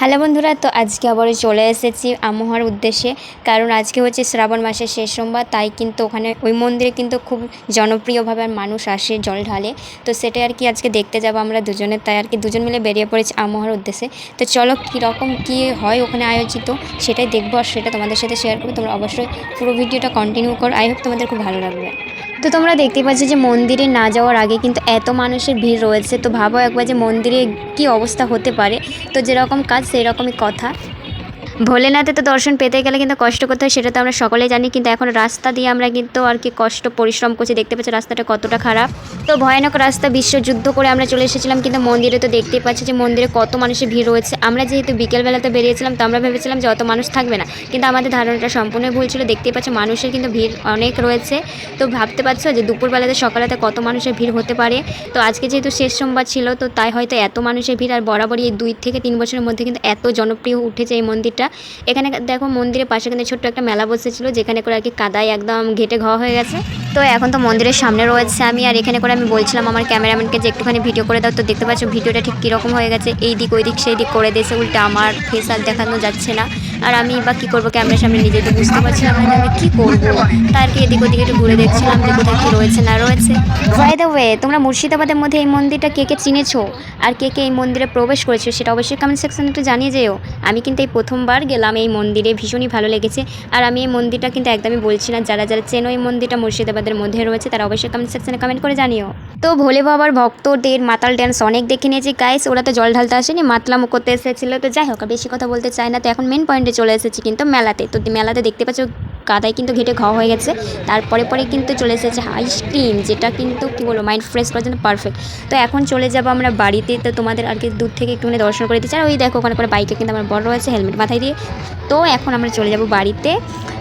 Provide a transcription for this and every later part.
Hello বন্ধুরা, তো আজকে আবারও চলে এসেছি আমোহার উদ্দেশ্যে। কারণ আজকে হচ্ছে শ্রাবণ মাসের শেষ সোমবার, তাই কিন্তু ওখানে ওই মন্দিরে কিন্তু খুব জনপ্রিয়ভাবে মানুষ আসে জল ঢালে। তো সেটাই আর কি আজকে দেখতে যাব আমরা দুজনে, তাই আর কি দুজন মিলে বেরিয়ে পড়েছি আমোহার উদ্দেশ্যে। তো চলো, কীরকম কী হয় ওখানে আয়োজিত সেটাই দেখব, আর সেটা তোমাদের সাথে শেয়ার করব। তোমরা অবশ্যই পুরো ভিডিওটা কন্টিনিউ করো। আই হোপ তোমাদের খুব ভালো লাগবে। তো তোমরা দেখতে পাচ্ছ যে মন্দিরে না যাওয়ার আগে কিন্তু এত মানুষের ভিড় রয়েছে। তো ভাবো একবার যে মন্দিরে কি অবস্থা হতে পারে। তো যেরকম কাজ সেই রকমই কথা। ভোলেনাথে তো দর্শন পেতে গেলে কিন্তু কষ্ট করতে হয়, সেটা তো আমরা সকলেই জানি, কিন্তু এখন রাস্তা দিয়ে আমরা কিন্তু আর কি কষ্ট, পরিশ্রম করছি, দেখতে পাচ্ছি রাস্তাটা কতটা খারাপ। তো ভয়ানক রাস্তা, বিশ্বযুদ্ধ করে আমরা চলে এসেছিলাম, কিন্তু মন্দিরে তো দেখতেই পাচ্ছি যে মন্দিরে কত মানুষের ভিড় রয়েছে। আমরা যেহেতু বিকেলবেলাতে বেরিয়েছিলাম, তো আমরা ভেবেছিলাম যে অত মানুষ থাকবে না, কিন্তু আমাদের ধারণাটা সম্পূর্ণ ভুল ছিল, দেখতেই পাচ্ছ মানুষের কিন্তু ভিড় অনেক রয়েছে। তো ভাবতে পারছ যে দুপুরবেলাতে, সকালেতে কত মানুষের ভিড় হতে পারে? তো আজকে যেহেতু শেষ সোমবার ছিল, তো তাই হয়তো এত মানুষের ভিড়, আর বরাবরই এই দুই থেকে তিন বছরের মধ্যে কিন্তু এত জনপ্রিয় উঠেছে এই মন্দিরটা। এখানে দেখো মন্দিরের পাশে কিন্তু ছোট্ট একটা মেলা বসেছিল, যেখানে করে আর কি কাদায় একদম ঘেটে ঘ হয়ে গেছে। তো এখন তো মন্দিরের সামনে রয়েছে আমি, আর এখানে করে আমি বলছিলাম আমার ক্যামেরাম্যানকে যে একটুখানি ভিডিও করে দাও। তো দেখতে পাচ্ছ ভিডিওটা ঠিক কীরকম হয়ে গেছে, এই দিক ওই দিক সেই দিক করে দিয়েছে, উল্টা আমার ফেস আর দেখানো যাচ্ছে না। আর আমি বা কী করব ক্যামেরার সামনে নিজে তো বুঝতে পারছিলাম না আমি কী করব। তাই আর কি এদিক ওদিকে একটু ঘুরে দেখছিলাম যে কোথায় কী রয়েছে, না রয়েছে। বাই দ্য ওয়ে তোমরা মুর্শিদাবাদের মধ্যে এই মন্দিরটা কে কে চিনেছো? আর কে কে এই মন্দিরে প্রবেশ করেছ সেটা অবশ্যই কমেন্ট সেকশনে একটু জানিয়ে যেও। আমি কিন্তু এই প্রথমবার গেলাম এই মন্দিরে, ভীষণই ভালো লেগেছে। আর আমি এই মন্দিরটা কিন্তু একদমই বলছি না, যারা যারা চেনো এই মন্দিরটা মুর্শিদাবাদের মধ্যে রয়েছে তারা অবশ্যই কমেন্ট সেকশনে কমেন্ট করে জানিও। তো ভোলে বাবার ভক্তদের মাতাল ড্যান্স অনেক দেখে নিয়েছি গাইস ওরা তো জল ঢালতে আসেনি মাতলামো করতে এসেছিল, তো যাই হোক বেশি কথা বলতে চাই না, তো এখন মেন পয়েন্টে চলে এসেছি কিন্তু মেলাতে। তো মেলাতে দেখতে পাচ্ছ কাদায় কিন্তু ঘেটে খাওয়া হয়ে গেছে। তারপরে পরে কিন্তু চলে এসেছে আইসক্রিম যেটা কিন্তু কী বলব মাইন্ড ফ্রেশ করার জন্য পারফেক্ট তো এখন চলে যাব আমরা বাড়িতে। তো তোমাদের আর কি দূর থেকে একটুখানি দর্শন করে দিচ্ছি। আর ওই দেখো, ওখানে করে বাইকে কিন্তু আমার বড় রয়েছে হেলমেট মাথায় দিয়ে। তো এখন আমরা চলে যাব বাড়িতে।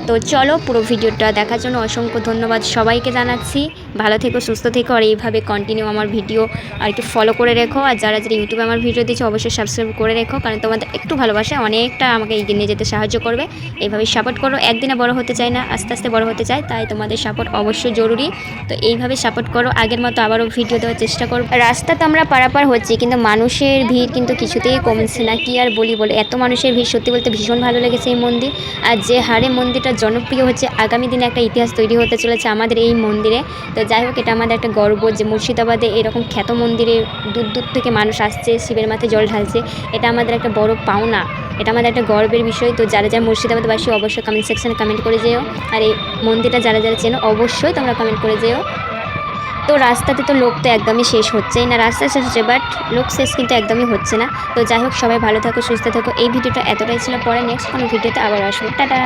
তো চলো পুরো ভিডিওটা দেখার জন্য অসংখ্য ধন্যবাদ সবাইকে জানাচ্ছি। ভালো থেকো, সুস্থ থেকো, আর এইভাবে কন্টিনিউ আমার ভিডিও আর একটু ফলো করে রেখো। আর যারা যারা ইউটিউবে আমার ভিডিও দিচ্ছে অবশ্যই সাবস্ক্রাইব করে রেখো, কারণ তোমাদের একটু ভালোবাসা অনেকটা আমাকে এগিয়ে নিয়ে যেতে সাহায্য করবে। এইভাবে সাপোর্ট করো, একদিনে বড় হতে চাই না, আস্তে আস্তে বড় হতে চাই, তাই তোমাদের সাপোর্ট অবশ্যই জরুরি। তো এইভাবে সাপোর্ট করো, আগের মতো আবারও ভিডিও দেওয়ার চেষ্টা করো রাস্তা তো আমরা পারাপার হচ্ছি, কিন্তু মানুষের ভিড় কিন্তু কিছুতেই কমছে না। কি আর বলি বলে, এত মানুষের ভিড় সত্যি বলতে ভীষণ ভালো লেগেছে এই মন্দির। আর যে হারে মন্দিরটা জনপ্রিয় হচ্ছে, আগামী দিনে একটা ইতিহাস তৈরি হতে চলেছে আমাদের এই মন্দিরে। তো যাই হোক, এটা আমাদের একটা গর্ব যে মুর্শিদাবাদে এরকম খ্যাত মন্দিরে দূর দূর থেকে মানুষ আসছে, শিবের মাথায় জল ঢালছে। এটা আমাদের একটা বড় পাওনা, এটা আমাদের একটা গর্বের বিষয়। তো যারা যারা মুর্শিদাবাদবাসী, অবশ্যই কমেন্ট সেকশনে কমেন্ট করে যেও। আর এই মন্দিরটা যারা যারা চেনো, অবশ্যই তোমরা কমেন্ট করে যেও। তো রাস্তাতে তো লোক তো একদমই শেষ হচ্ছেই না রাস্তা শেষ হচ্ছে বাট লোক শেষ কিন্তু একদমই হচ্ছে না। তো যাই হোক, সবাই ভালো থাকো, সুস্থ থাকো। এই ভিডিওটা এতটাই ছিল, পরে নেক্সট কোনো ভিডিওতে আবার আসব। টাটা!